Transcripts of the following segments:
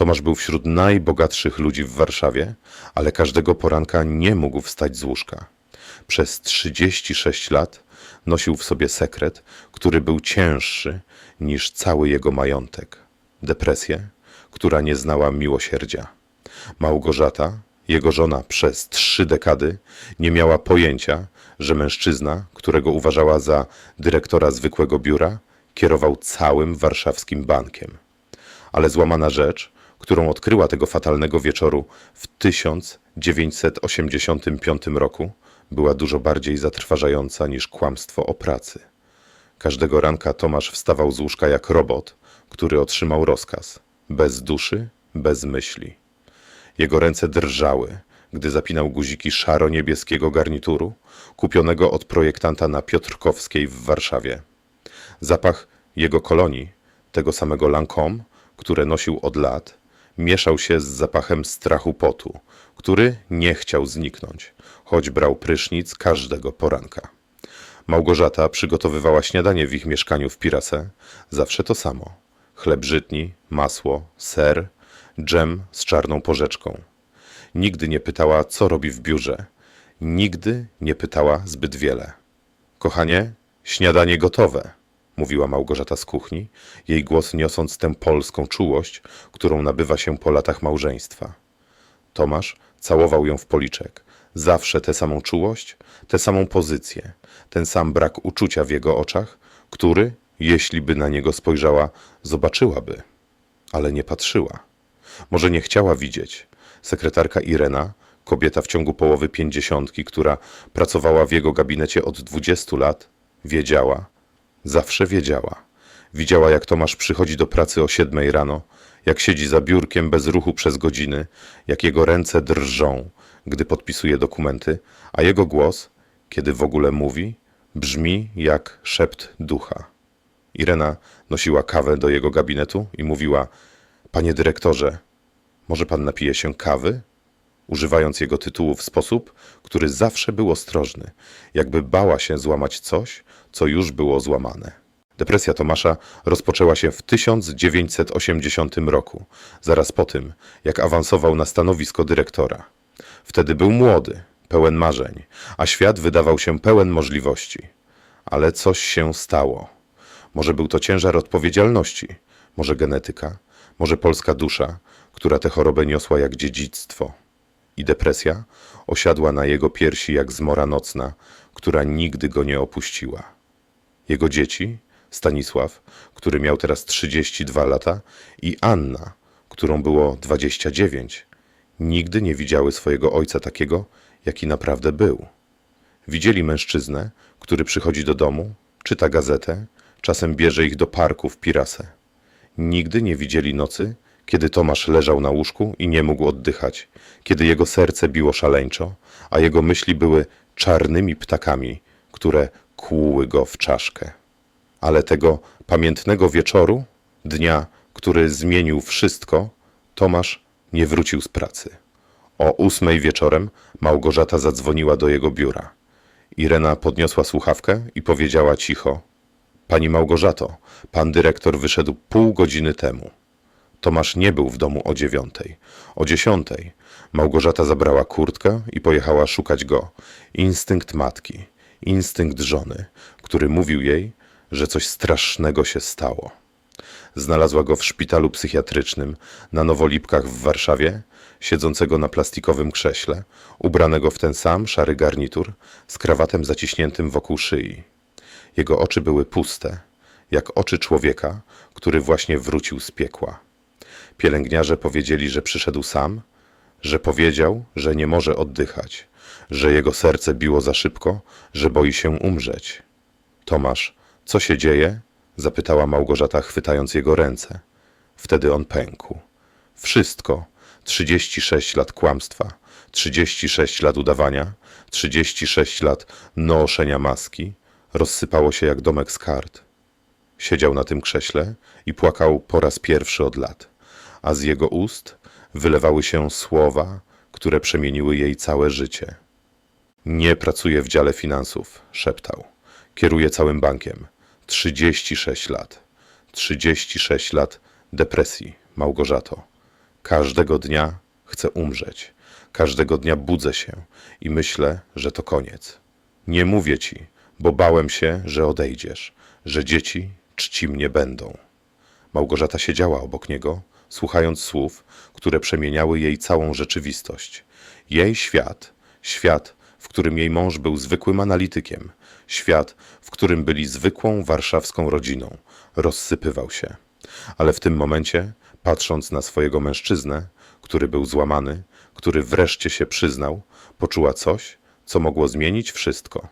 Tomasz był wśród najbogatszych ludzi w Warszawie, ale każdego poranka nie mógł wstać z łóżka. Przez 36 lat nosił w sobie sekret, który był cięższy niż cały jego majątek. Depresję, która nie znała miłosierdzia. Małgorzata, jego żona przez trzy dekady, nie miała pojęcia, że mężczyzna, którego uważała za dyrektora zwykłego biura, kierował całym warszawskim bankiem. Ale złamana rzecz, którą odkryła tego fatalnego wieczoru w 1985 roku, była dużo bardziej zatrważająca niż kłamstwo o pracy. Każdego ranka Tomasz wstawał z łóżka jak robot, który otrzymał rozkaz, bez duszy, bez myśli. Jego ręce drżały, gdy zapinał guziki szaro-niebieskiego garnituru, kupionego od projektanta na Piotrkowskiej w Warszawie. Zapach jego kolonii, tego samego Lancome, które nosił od lat, mieszał się z zapachem strachu potu, który nie chciał zniknąć, choć brał prysznic każdego poranka. Małgorzata przygotowywała śniadanie w ich mieszkaniu w Pirase, zawsze to samo. Chleb żytni, masło, ser, dżem z czarną porzeczką. Nigdy nie pytała, co robi w biurze. Nigdy nie pytała zbyt wiele. Kochanie, śniadanie gotowe, mówiła Małgorzata z kuchni, jej głos niosąc tę polską czułość, którą nabywa się po latach małżeństwa. Tomasz całował ją w policzek. Zawsze tę samą czułość, tę samą pozycję, ten sam brak uczucia w jego oczach, który, jeśli by na niego spojrzała, zobaczyłaby, ale nie patrzyła. Może nie chciała widzieć. Sekretarka Irena, kobieta w ciągu połowy pięćdziesiątki, która pracowała w jego gabinecie od dwudziestu lat, wiedziała, zawsze wiedziała. Widziała, jak Tomasz przychodzi do pracy o siódmej rano, jak siedzi za biurkiem bez ruchu przez godziny, jak jego ręce drżą, gdy podpisuje dokumenty, a jego głos, kiedy w ogóle mówi, brzmi jak szept ducha. Irena nosiła kawę do jego gabinetu i mówiła: Panie dyrektorze, może pan napije się kawy? Używając jego tytułu w sposób, który zawsze był ostrożny, jakby bała się złamać coś, co już było złamane. Depresja Tomasza rozpoczęła się w 1980 roku, zaraz po tym, jak awansował na stanowisko dyrektora. Wtedy był młody, pełen marzeń, a świat wydawał się pełen możliwości. Ale coś się stało. Może był to ciężar odpowiedzialności, może genetyka, może polska dusza, która tę chorobę niosła jak dziedzictwo. I depresja osiadła na jego piersi jak zmora nocna, która nigdy go nie opuściła. Jego dzieci, Stanisław, który miał teraz 32 lata, i Anna, którą było 29, nigdy nie widziały swojego ojca takiego, jaki naprawdę był. Widzieli mężczyznę, który przychodzi do domu, czyta gazetę, czasem bierze ich do parku w Pirasę. Nigdy nie widzieli nocy, kiedy Tomasz leżał na łóżku i nie mógł oddychać, kiedy jego serce biło szaleńczo, a jego myśli były czarnymi ptakami, które kłuły go w czaszkę. Ale tego pamiętnego wieczoru, dnia, który zmienił wszystko, Tomasz nie wrócił z pracy. O ósmej wieczorem Małgorzata zadzwoniła do jego biura. Irena podniosła słuchawkę i powiedziała cicho: Pani Małgorzato, pan dyrektor wyszedł pół godziny temu. Tomasz nie był w domu o dziewiątej. O dziesiątej Małgorzata zabrała kurtkę i pojechała szukać go. Instynkt matki, instynkt żony, który mówił jej, że coś strasznego się stało. Znalazła go w szpitalu psychiatrycznym na Nowolipkach w Warszawie, siedzącego na plastikowym krześle, ubranego w ten sam szary garnitur, z krawatem zaciśniętym wokół szyi. Jego oczy były puste, jak oczy człowieka, który właśnie wrócił z piekła. Pielęgniarze powiedzieli, że przyszedł sam, że powiedział, że nie może oddychać, że jego serce biło za szybko, że boi się umrzeć. Tomasz, co się dzieje? zapytała Małgorzata, chwytając jego ręce. Wtedy on pękł. Wszystko, 36 lat kłamstwa, 36 lat udawania, 36 lat noszenia maski, rozsypało się jak domek z kart. Siedział na tym krześle i płakał po raz pierwszy od lat, a z jego ust wylewały się słowa, które przemieniły jej całe życie. Nie pracuję w dziale finansów, szeptał. Kieruję całym bankiem. 36 lat. 36 lat depresji, Małgorzato. Każdego dnia chcę umrzeć. Każdego dnia budzę się i myślę, że to koniec. Nie mówię ci, bo bałem się, że odejdziesz, że dzieci czci mnie będą. Małgorzata siedziała obok niego, słuchając słów, które przemieniały jej całą rzeczywistość. Jej świat, świat, w którym jej mąż był zwykłym analitykiem, świat, w którym byli zwykłą warszawską rodziną, rozsypywał się. Ale w tym momencie, patrząc na swojego mężczyznę, który był złamany, który wreszcie się przyznał, poczuła coś, co mogło zmienić wszystko.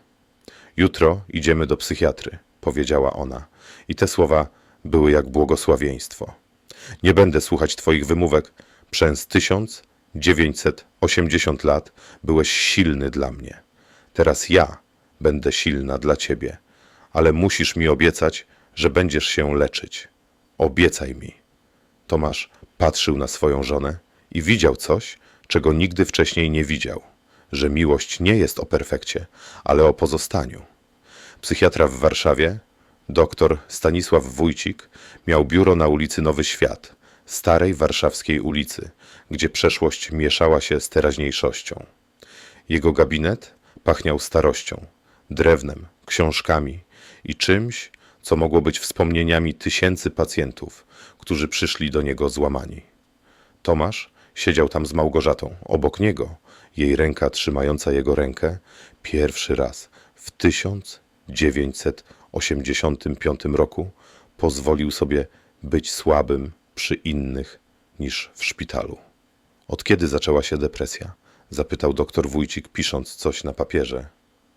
Jutro idziemy do psychiatry, powiedziała ona, i te słowa były jak błogosławieństwo. Nie będę słuchać twoich wymówek. Przez 1980 lat byłeś silny dla mnie. Teraz ja będę silna dla ciebie, ale musisz mi obiecać, że będziesz się leczyć. Obiecaj mi. Tomasz patrzył na swoją żonę i widział coś, czego nigdy wcześniej nie widział, że miłość nie jest o perfekcie, ale o pozostaniu. Psychiatra w Warszawie, dr Stanisław Wójcik, miał biuro na ulicy Nowy Świat, starej warszawskiej ulicy, gdzie przeszłość mieszała się z teraźniejszością. Jego gabinet pachniał starością, drewnem, książkami i czymś, co mogło być wspomnieniami tysięcy pacjentów, którzy przyszli do niego złamani. Tomasz siedział tam z Małgorzatą. Obok niego, jej ręka trzymająca jego rękę, pierwszy raz w 1985 roku pozwolił sobie być słabym przy innych niż w szpitalu. Od kiedy zaczęła się depresja? Zapytał doktor Wójcik, pisząc coś na papierze.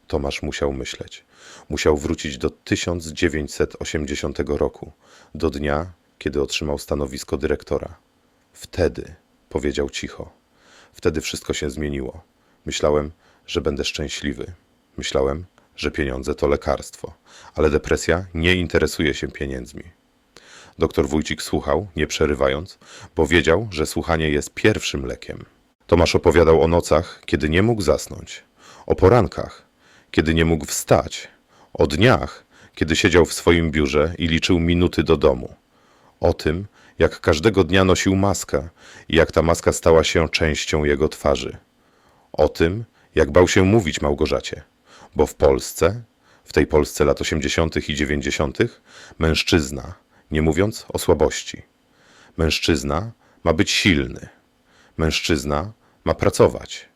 Tomasz musiał myśleć. Musiał wrócić do 1980 roku, do dnia, kiedy otrzymał stanowisko dyrektora. Wtedy, powiedział cicho, wtedy wszystko się zmieniło. Myślałem, że będę szczęśliwy. Myślałem, że pieniądze to lekarstwo, ale depresja nie interesuje się pieniędzmi. Doktor Wójcik słuchał, nie przerywając, bo wiedział, że słuchanie jest pierwszym lekiem. Tomasz opowiadał o nocach, kiedy nie mógł zasnąć, o porankach, kiedy nie mógł wstać, o dniach, kiedy siedział w swoim biurze i liczył minuty do domu, o tym, jak każdego dnia nosił maskę i jak ta maska stała się częścią jego twarzy, o tym, jak bał się mówić Małgorzacie, bo w Polsce, w tej Polsce lat 80. i 90., mężczyzna, nie mówiąc o słabości, mężczyzna ma być silny, mężczyzna ma pracować,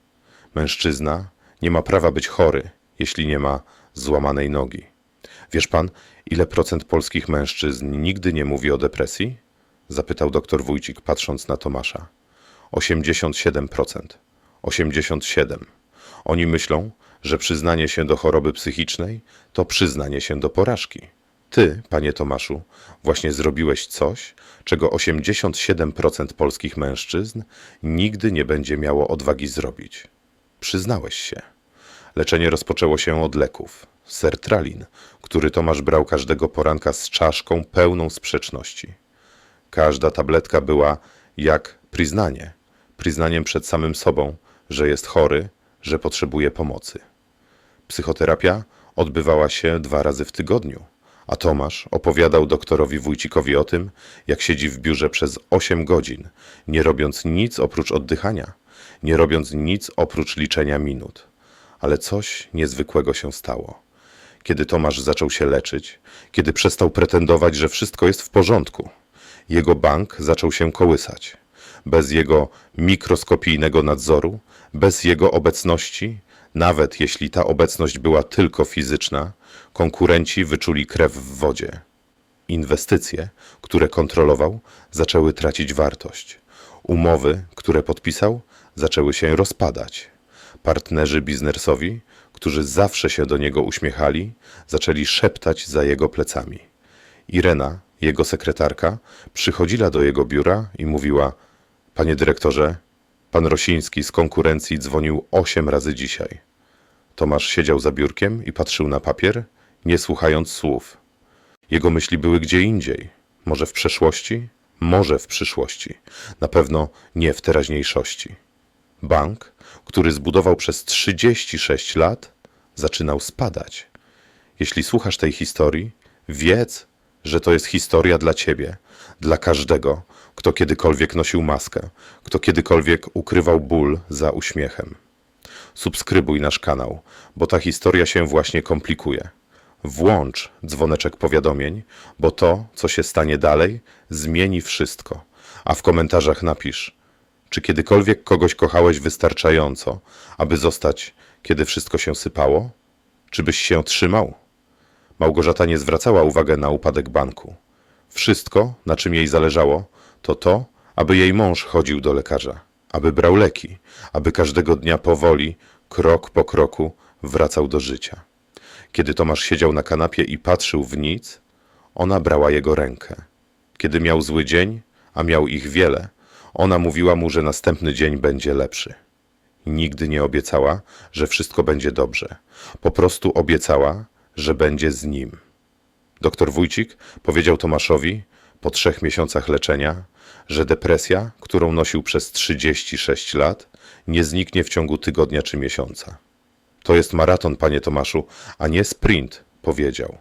mężczyzna nie ma prawa być chory, jeśli nie ma złamanej nogi. Wiesz pan, ile procent polskich mężczyzn nigdy nie mówi o depresji? Zapytał doktor Wójcik, patrząc na Tomasza. 87%. 87. Oni myślą, że przyznanie się do choroby psychicznej to przyznanie się do porażki. Ty, panie Tomaszu, właśnie zrobiłeś coś, czego 87% polskich mężczyzn nigdy nie będzie miało odwagi zrobić. Przyznałeś się. Leczenie rozpoczęło się od leków. Sertralin, który Tomasz brał każdego poranka z czaszką pełną sprzeczności. Każda tabletka była jak priznanie. Priznaniem przed samym sobą, że jest chory, że potrzebuje pomocy. Psychoterapia odbywała się dwa razy w tygodniu, a Tomasz opowiadał doktorowi Wójcikowi o tym, jak siedzi w biurze przez 8 godzin, nie robiąc nic oprócz oddychania, nie robiąc nic oprócz liczenia minut. Ale coś niezwykłego się stało. Kiedy Tomasz zaczął się leczyć, kiedy przestał pretendować, że wszystko jest w porządku, jego bank zaczął się kołysać. Bez jego mikroskopijnego nadzoru, bez jego obecności, nawet jeśli ta obecność była tylko fizyczna, konkurenci wyczuli krew w wodzie. Inwestycje, które kontrolował, zaczęły tracić wartość. Umowy, które podpisał, zaczęły się rozpadać. Partnerzy biznesowi, którzy zawsze się do niego uśmiechali, zaczęli szeptać za jego plecami. Irena, jego sekretarka, przychodziła do jego biura i mówiła: Panie dyrektorze, pan Rosiński z konkurencji dzwonił osiem razy dzisiaj. Tomasz siedział za biurkiem i patrzył na papier, nie słuchając słów. Jego myśli były gdzie indziej. Może w przeszłości, może w przyszłości, na pewno nie w teraźniejszości. Bank, który zbudował przez 36 lat, zaczynał spadać. Jeśli słuchasz tej historii, wiedz, że to jest historia dla ciebie, dla każdego, kto kiedykolwiek nosił maskę, kto kiedykolwiek ukrywał ból za uśmiechem. Subskrybuj nasz kanał, bo ta historia się właśnie komplikuje. Włącz dzwoneczek powiadomień, bo to, co się stanie dalej, zmieni wszystko. A w komentarzach napisz, czy kiedykolwiek kogoś kochałeś wystarczająco, aby zostać, kiedy wszystko się sypało? Czy byś się trzymał? Małgorzata nie zwracała uwagi na upadek banku. Wszystko, na czym jej zależało, to to, aby jej mąż chodził do lekarza, aby brał leki, aby każdego dnia powoli, krok po kroku wracał do życia. Kiedy Tomasz siedział na kanapie i patrzył w nic, ona brała jego rękę. Kiedy miał zły dzień, a miał ich wiele, ona mówiła mu, że następny dzień będzie lepszy. Nigdy nie obiecała, że wszystko będzie dobrze. Po prostu obiecała, że będzie z nim. Doktor Wójcik powiedział Tomaszowi po trzech miesiącach leczenia, że depresja, którą nosił przez 36 lat, nie zniknie w ciągu tygodnia czy miesiąca. To jest maraton, panie Tomaszu, a nie sprint, powiedział.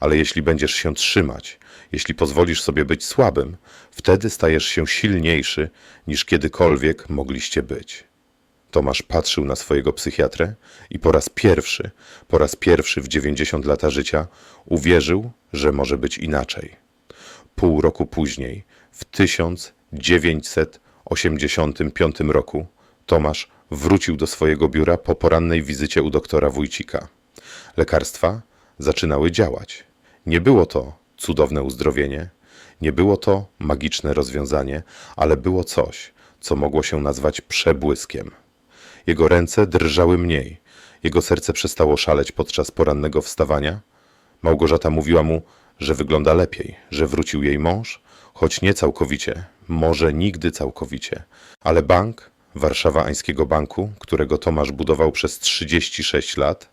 Ale jeśli będziesz się trzymać, jeśli pozwolisz sobie być słabym, wtedy stajesz się silniejszy niż kiedykolwiek mogliście być. Tomasz patrzył na swojego psychiatrę i po raz pierwszy, po raz pierwszy w 90 lata życia uwierzył, że może być inaczej. Pół roku później, w 1985 roku, Tomasz wrócił do swojego biura po porannej wizycie u doktora Wójcika. Lekarstwa zaczynały działać. Nie było to cudowne uzdrowienie, nie było to magiczne rozwiązanie, ale było coś, co mogło się nazwać przebłyskiem. Jego ręce drżały mniej, jego serce przestało szaleć podczas porannego wstawania. Małgorzata mówiła mu, że wygląda lepiej, że wrócił jej mąż, choć nie całkowicie, może nigdy całkowicie, ale bank, Warszawa Ańskiego Banku, którego Tomasz budował przez 36 lat,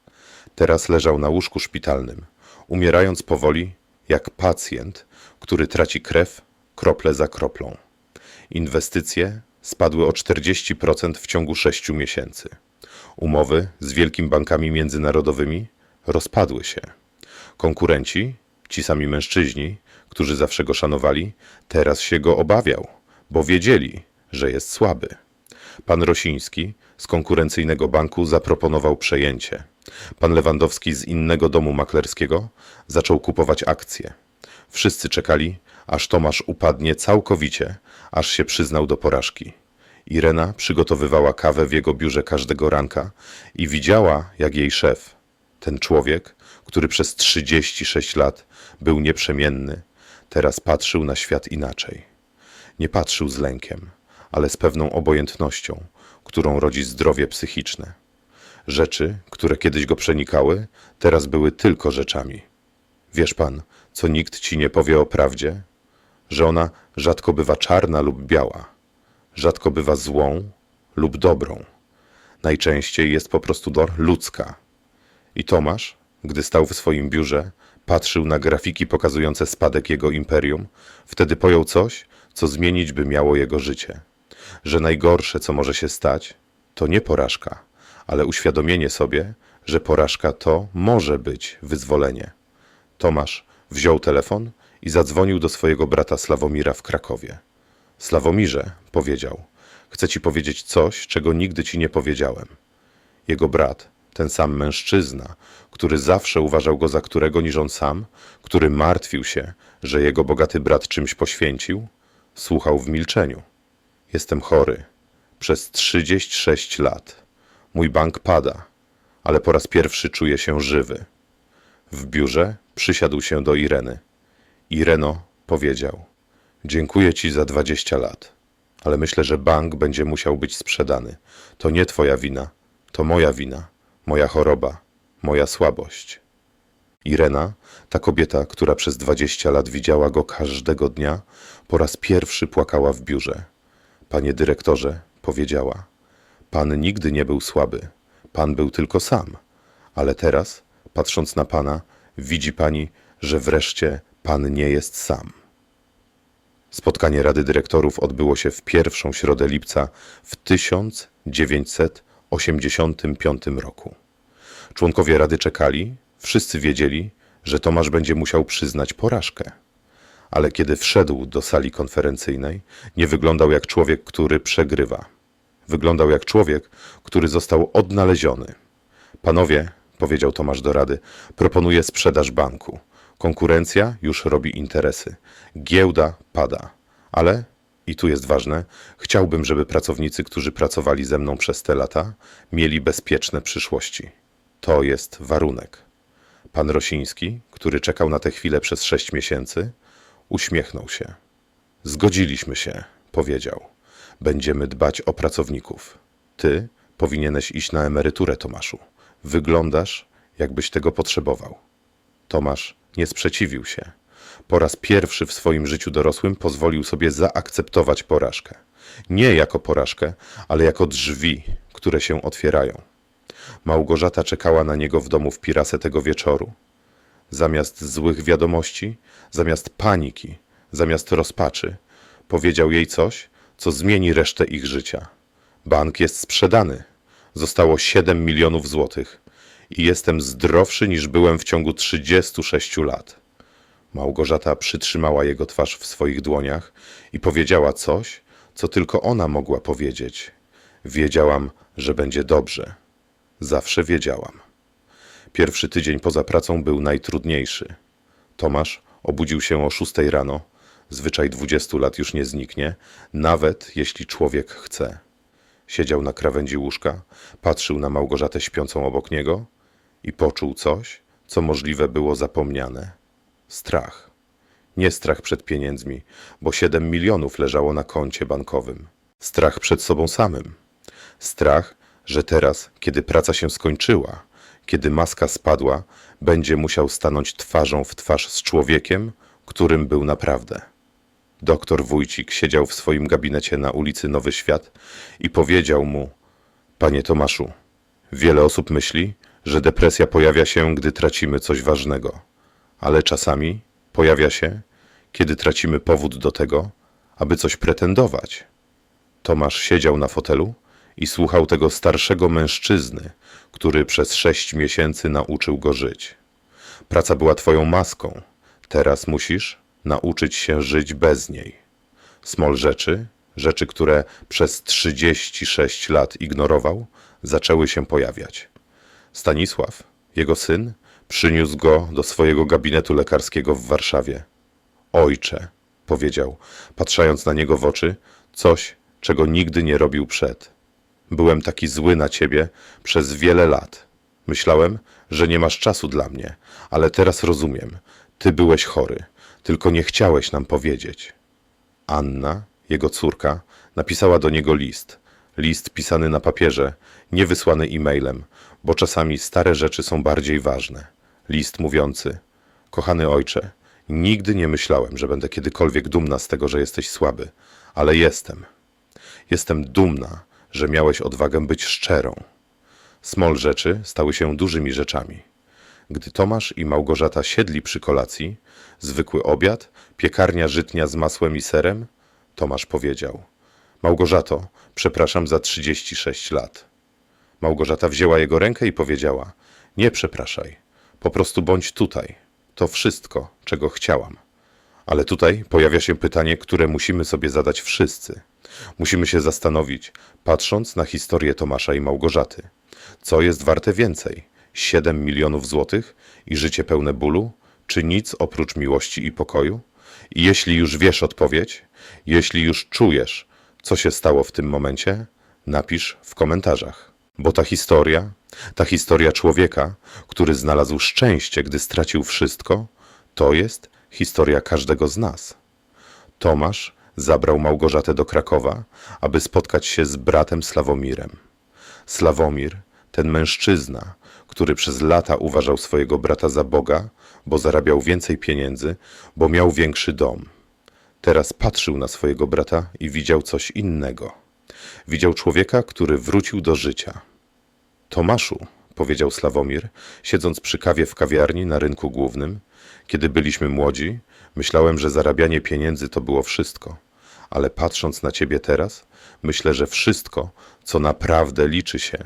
teraz leżał na łóżku szpitalnym, umierając powoli, jak pacjent, który traci krew krople za kroplą. Inwestycje spadły o 40% w ciągu 6 miesięcy. Umowy z wielkimi bankami międzynarodowymi rozpadły się. Konkurenci, ci sami mężczyźni, którzy zawsze go szanowali, teraz się go obawiał, bo wiedzieli, że jest słaby. Pan Rosiński z konkurencyjnego banku zaproponował przejęcie. Pan Lewandowski z innego domu maklerskiego zaczął kupować akcje. Wszyscy czekali, aż Tomasz upadnie całkowicie, aż się przyznał do porażki. Irena przygotowywała kawę w jego biurze każdego ranka i widziała, jak jej szef, ten człowiek, który przez 36 lat był nieprzemienny, teraz patrzył na świat inaczej. Nie patrzył z lękiem, ale z pewną obojętnością, którą rodzi zdrowie psychiczne. Rzeczy, które kiedyś go przenikały, teraz były tylko rzeczami. Wiesz pan, co nikt ci nie powie o prawdzie? Że ona rzadko bywa czarna lub biała, rzadko bywa złą lub dobrą. Najczęściej jest po prostu do ludzka. I Tomasz, gdy stał w swoim biurze, patrzył na grafiki pokazujące spadek jego imperium, wtedy pojął coś, co zmienić by miało jego życie. Że najgorsze, co może się stać, to nie porażka, ale uświadomienie sobie, że porażka to może być wyzwolenie. Tomasz wziął telefon i zadzwonił do swojego brata Slawomira w Krakowie. Slawomirze, powiedział, chcę ci powiedzieć coś, czego nigdy ci nie powiedziałem. Jego brat, ten sam mężczyzna, który zawsze uważał go za którego niż on sam, który martwił się, że jego bogaty brat czymś poświęcił, słuchał w milczeniu. Jestem chory. Przez 36 lat. Mój bank pada, ale po raz pierwszy czuję się żywy. W biurze przysiadł się do Ireny. Ireno powiedział: Dziękuję ci za 20 lat, ale myślę, że bank będzie musiał być sprzedany. To nie twoja wina, to moja wina, moja choroba, moja słabość. Irena, ta kobieta, która przez 20 lat widziała go każdego dnia, po raz pierwszy płakała w biurze. Panie dyrektorze, powiedziała, pan nigdy nie był słaby, pan był tylko sam, ale teraz, patrząc na pana, widzi pani, że wreszcie pan nie jest sam. Spotkanie Rady Dyrektorów odbyło się w pierwszą środę lipca w 1985 roku. Członkowie Rady czekali, wszyscy wiedzieli, że Tomasz będzie musiał przyznać porażkę. Ale kiedy wszedł do sali konferencyjnej, nie wyglądał jak człowiek, który przegrywa. Wyglądał jak człowiek, który został odnaleziony. Panowie, powiedział Tomasz do rady, proponuję sprzedaż banku. Konkurencja już robi interesy. Giełda pada. Ale, i tu jest ważne, chciałbym, żeby pracownicy, którzy pracowali ze mną przez te lata, mieli bezpieczne przyszłości. To jest warunek. Pan Rosiński, który czekał na tę chwilę przez sześć miesięcy, uśmiechnął się. Zgodziliśmy się, powiedział. Będziemy dbać o pracowników. Ty powinieneś iść na emeryturę, Tomaszu. Wyglądasz, jakbyś tego potrzebował. Tomasz nie sprzeciwił się. Po raz pierwszy w swoim życiu dorosłym pozwolił sobie zaakceptować porażkę. Nie jako porażkę, ale jako drzwi, które się otwierają. Małgorzata czekała na niego w domu w Pirase tego wieczoru. Zamiast złych wiadomości, zamiast paniki, zamiast rozpaczy, powiedział jej coś, co zmieni resztę ich życia. Bank jest sprzedany. Zostało 7 milionów złotych i jestem zdrowszy niż byłem w ciągu 36 lat. Małgorzata przytrzymała jego twarz w swoich dłoniach i powiedziała coś, co tylko ona mogła powiedzieć. Wiedziałam, że będzie dobrze. Zawsze wiedziałam. Pierwszy tydzień poza pracą był najtrudniejszy. Tomasz obudził się o szóstej rano. Zwyczaj dwudziestu lat już nie zniknie, nawet jeśli człowiek chce. Siedział na krawędzi łóżka, patrzył na Małgorzatę śpiącą obok niego i poczuł coś, co możliwe było zapomniane. Strach. Nie strach przed pieniędzmi, bo siedem milionów leżało na koncie bankowym. Strach przed sobą samym. Strach, że teraz, kiedy praca się skończyła, kiedy maska spadła, będzie musiał stanąć twarzą w twarz z człowiekiem, którym był naprawdę. Doktor Wójcik siedział w swoim gabinecie na ulicy Nowy Świat i powiedział mu: Panie Tomaszu, wiele osób myśli, że depresja pojawia się, gdy tracimy coś ważnego, ale czasami pojawia się, kiedy tracimy powód do tego, aby coś pretendować. Tomasz siedział na fotelu i słuchał tego starszego mężczyzny, który przez sześć miesięcy nauczył go żyć. Praca była twoją maską. Teraz musisz nauczyć się żyć bez niej. Smol rzeczy, rzeczy, które przez 36 lat ignorował, zaczęły się pojawiać. Stanisław, jego syn, przyniósł go do swojego gabinetu lekarskiego w Warszawie. Ojcze, powiedział, patrzając na niego w oczy, coś, czego nigdy nie robił przed. Byłem taki zły na ciebie przez wiele lat. Myślałem, że nie masz czasu dla mnie, ale teraz rozumiem. Ty byłeś chory, tylko nie chciałeś nam powiedzieć. Anna, jego córka, napisała do niego list. List pisany na papierze, nie wysłany e-mailem, bo czasami stare rzeczy są bardziej ważne. List mówiący: Kochany ojcze, nigdy nie myślałem, że będę kiedykolwiek dumna z tego, że jesteś słaby, ale jestem. Jestem dumna, że miałeś odwagę być szczerą. Smol rzeczy stały się dużymi rzeczami. Gdy Tomasz i Małgorzata siedli przy kolacji, zwykły obiad, piekarnia żytnia z masłem i serem, Tomasz powiedział: Małgorzato, przepraszam za 36 lat. Małgorzata wzięła jego rękę i powiedziała: Nie przepraszaj, po prostu bądź tutaj. To wszystko, czego chciałam. Ale tutaj pojawia się pytanie, które musimy sobie zadać wszyscy. Musimy się zastanowić, patrząc na historię Tomasza i Małgorzaty. Co jest warte więcej? 7 milionów złotych i życie pełne bólu, czy nic oprócz miłości i pokoju? I jeśli już wiesz odpowiedź, jeśli już czujesz, co się stało w tym momencie, napisz w komentarzach. Bo ta historia, ta historia człowieka, który znalazł szczęście, gdy stracił wszystko, to jest historia każdego z nas. Tomasz zabrał Małgorzatę do Krakowa, aby spotkać się z bratem Slawomirem. Slawomir, ten mężczyzna, który przez lata uważał swojego brata za Boga, bo zarabiał więcej pieniędzy, bo miał większy dom. Teraz patrzył na swojego brata i widział coś innego. Widział człowieka, który wrócił do życia. Tomaszu, powiedział Slawomir, siedząc przy kawie w kawiarni na rynku głównym, kiedy byliśmy młodzi, myślałem, że zarabianie pieniędzy to było wszystko. Ale patrząc na ciebie teraz, myślę, że wszystko, co naprawdę liczy się,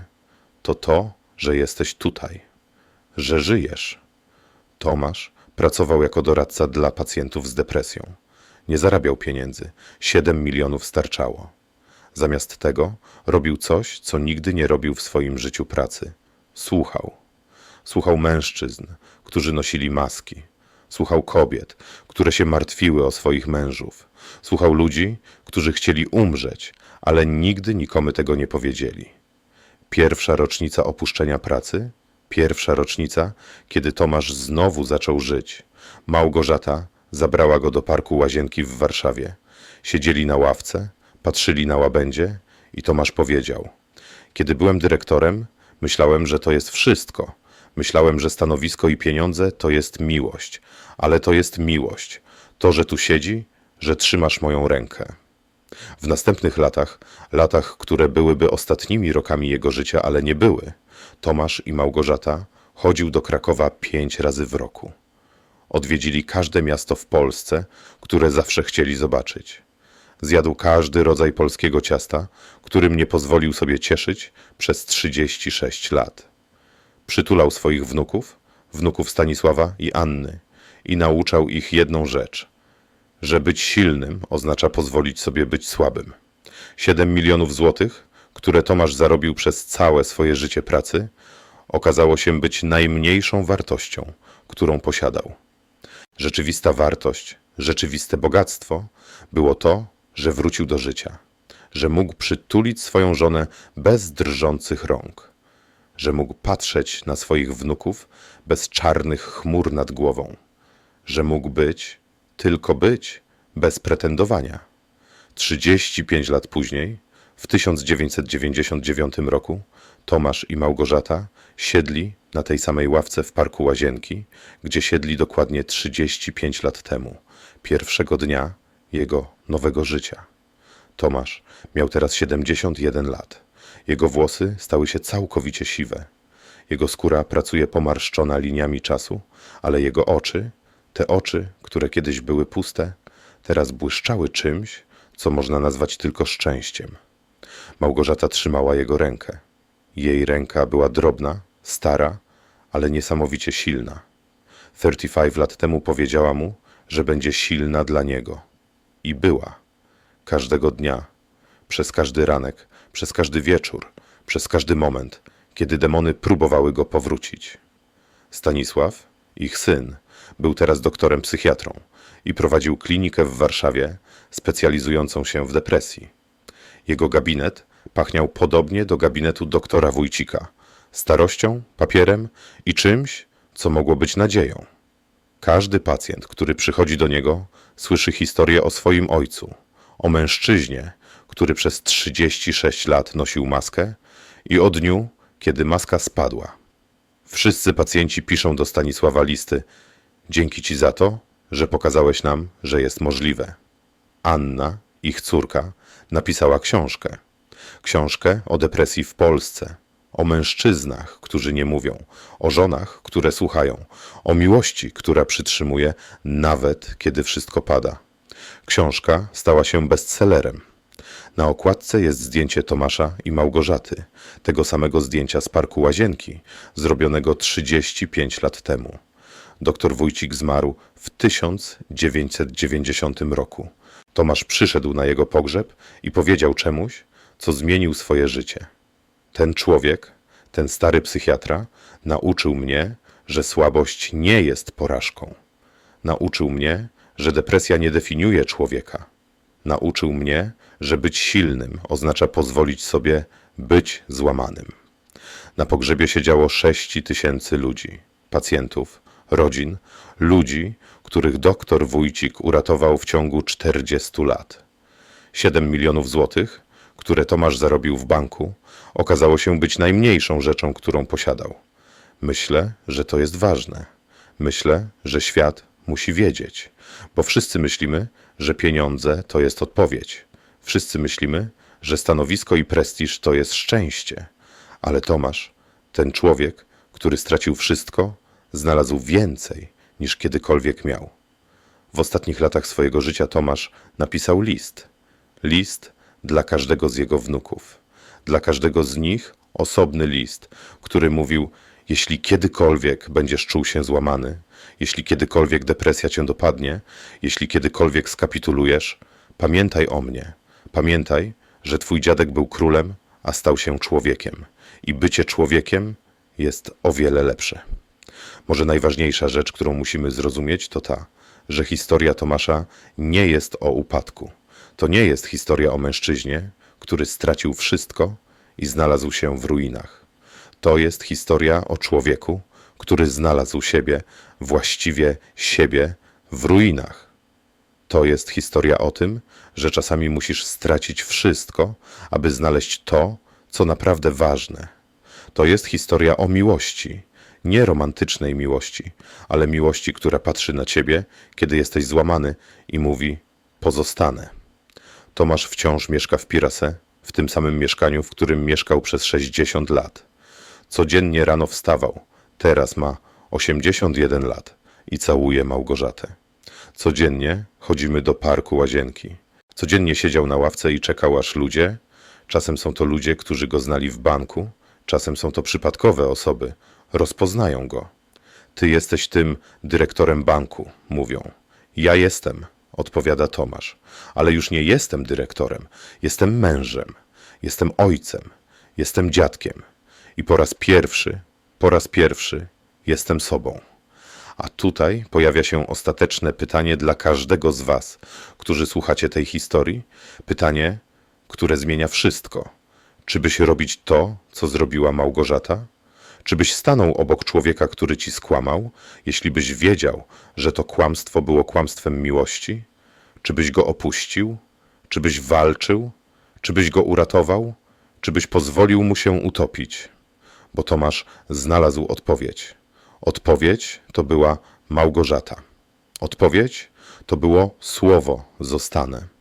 to to, że jesteś tutaj, że żyjesz. Tomasz pracował jako doradca dla pacjentów z depresją. Nie zarabiał pieniędzy, 7 milionów starczało. Zamiast tego robił coś, co nigdy nie robił w swoim życiu pracy. Słuchał. Słuchał mężczyzn, którzy nosili maski. Słuchał kobiet, które się martwiły o swoich mężów. Słuchał ludzi, którzy chcieli umrzeć, ale nigdy nikomu tego nie powiedzieli. Pierwsza rocznica opuszczenia pracy, pierwsza rocznica, kiedy Tomasz znowu zaczął żyć. Małgorzata zabrała go do parku Łazienki w Warszawie. Siedzieli na ławce, patrzyli na łabędzie i Tomasz powiedział: Kiedy byłem dyrektorem, myślałem, że to jest wszystko. Myślałem, że stanowisko i pieniądze to jest miłość, ale to jest miłość. To, że tu siedzi, że trzymasz moją rękę. W następnych latach, latach, które byłyby ostatnimi rokami jego życia, ale nie były, Tomasz i Małgorzata chodził do Krakowa pięć razy w roku. Odwiedzili każde miasto w Polsce, które zawsze chcieli zobaczyć. Zjadł każdy rodzaj polskiego ciasta, którym nie pozwolił sobie cieszyć przez 36 lat. Przytulał swoich wnuków, wnuków Stanisława i Anny, i nauczał ich jedną rzecz – że być silnym oznacza pozwolić sobie być słabym. 7 milionów złotych, które Tomasz zarobił przez całe swoje życie pracy, okazało się być najmniejszą wartością, którą posiadał. Rzeczywista wartość, rzeczywiste bogactwo było to, że wrócił do życia, że mógł przytulić swoją żonę bez drżących rąk, że mógł patrzeć na swoich wnuków bez czarnych chmur nad głową, że mógł być, tylko być, bez pretendowania. 35 lat później, w 1999 roku, Tomasz i Małgorzata siedli na tej samej ławce w parku Łazienki, gdzie siedli dokładnie 35 lat temu, pierwszego dnia jego nowego życia. Tomasz miał teraz 71 lat. Jego włosy stały się całkowicie siwe. Jego skóra pracuje pomarszczona liniami czasu, ale jego oczy, te oczy, które kiedyś były puste, teraz błyszczały czymś, co można nazwać tylko szczęściem. Małgorzata trzymała jego rękę. Jej ręka była drobna, stara, ale niesamowicie silna. 35 lat temu powiedziała mu, że będzie silna dla niego. I była. Każdego dnia, przez każdy ranek, przez każdy wieczór, przez każdy moment, kiedy demony próbowały go powrócić. Stanisław, ich syn, był teraz doktorem psychiatrą i prowadził klinikę w Warszawie specjalizującą się w depresji. Jego gabinet pachniał podobnie do gabinetu doktora Wójcika starością, papierem i czymś, co mogło być nadzieją. Każdy pacjent, który przychodzi do niego, słyszy historię o swoim ojcu, o mężczyźnie, który przez 36 lat nosił maskę i o dniu, kiedy maska spadła. Wszyscy pacjenci piszą do Stanisława listy. Dzięki ci za to, że pokazałeś nam, że jest możliwe. Anna, ich córka, napisała książkę. Książkę o depresji w Polsce, o mężczyznach, którzy nie mówią, o żonach, które słuchają, o miłości, która przytrzymuje nawet kiedy wszystko pada. Książka stała się bestsellerem. Na okładce jest zdjęcie Tomasza i Małgorzaty, tego samego zdjęcia z parku Łazienki, zrobionego 35 lat temu. Doktor Wójcik zmarł w 1990 roku. Tomasz przyszedł na jego pogrzeb i powiedział czemuś, co zmienił swoje życie. Ten człowiek, ten stary psychiatra, nauczył mnie, że słabość nie jest porażką. Nauczył mnie, że depresja nie definiuje człowieka. Nauczył mnie, że być silnym oznacza pozwolić sobie być złamanym. Na pogrzebie siedziało 6 tysięcy ludzi, pacjentów, rodzin, ludzi, których doktor Wójcik uratował w ciągu 40 lat. 7 milionów złotych, które Tomasz zarobił w banku, okazało się być najmniejszą rzeczą, którą posiadał. Myślę, że to jest ważne. Myślę, że świat musi wiedzieć, bo wszyscy myślimy, że pieniądze to jest odpowiedź. Wszyscy myślimy, że stanowisko i prestiż to jest szczęście. Ale Tomasz, ten człowiek, który stracił wszystko, znalazł więcej niż kiedykolwiek miał. W ostatnich latach swojego życia Tomasz napisał list. List dla każdego z jego wnuków. Dla każdego z nich osobny list, który mówił: Jeśli kiedykolwiek będziesz czuł się złamany, jeśli kiedykolwiek depresja cię dopadnie, jeśli kiedykolwiek skapitulujesz, pamiętaj o mnie. Pamiętaj, że twój dziadek był królem, a stał się człowiekiem. I bycie człowiekiem jest o wiele lepsze. Może najważniejsza rzecz, którą musimy zrozumieć, to ta, że historia Tomasza nie jest o upadku. To nie jest historia o mężczyźnie, który stracił wszystko i znalazł się w ruinach. To jest historia o człowieku, który znalazł siebie, właściwie siebie, w ruinach. To jest historia o tym, że czasami musisz stracić wszystko, aby znaleźć to, co naprawdę ważne. To jest historia o miłości, nie romantycznej miłości, ale miłości, która patrzy na ciebie, kiedy jesteś złamany i mówi: Pozostanę. Tomasz wciąż mieszka w Pirase, w tym samym mieszkaniu, w którym mieszkał przez 60 lat. Codziennie rano wstawał, teraz ma 81 lat i całuje Małgorzatę. Codziennie chodzimy do parku łazienki. Codziennie siedział na ławce i czekał aż ludzie, czasem są to ludzie, którzy go znali w banku, czasem są to przypadkowe osoby, rozpoznają go. Ty jesteś tym dyrektorem banku, mówią. Ja jestem, odpowiada Tomasz, ale już nie jestem dyrektorem, jestem mężem, jestem ojcem, jestem dziadkiem i po raz pierwszy, po raz pierwszy jestem sobą. A tutaj pojawia się ostateczne pytanie dla każdego z Was, którzy słuchacie tej historii. Pytanie, które zmienia wszystko. Czy byś robić to, co zrobiła Małgorzata? Czy byś stanął obok człowieka, który ci skłamał, jeśli byś wiedział, że to kłamstwo było kłamstwem miłości? Czy byś go opuścił? Czy byś walczył? Czy byś go uratował? Czy byś pozwolił mu się utopić? Bo Tomasz znalazł odpowiedź. Odpowiedź to była Małgorzata. Odpowiedź to było słowo zostanę.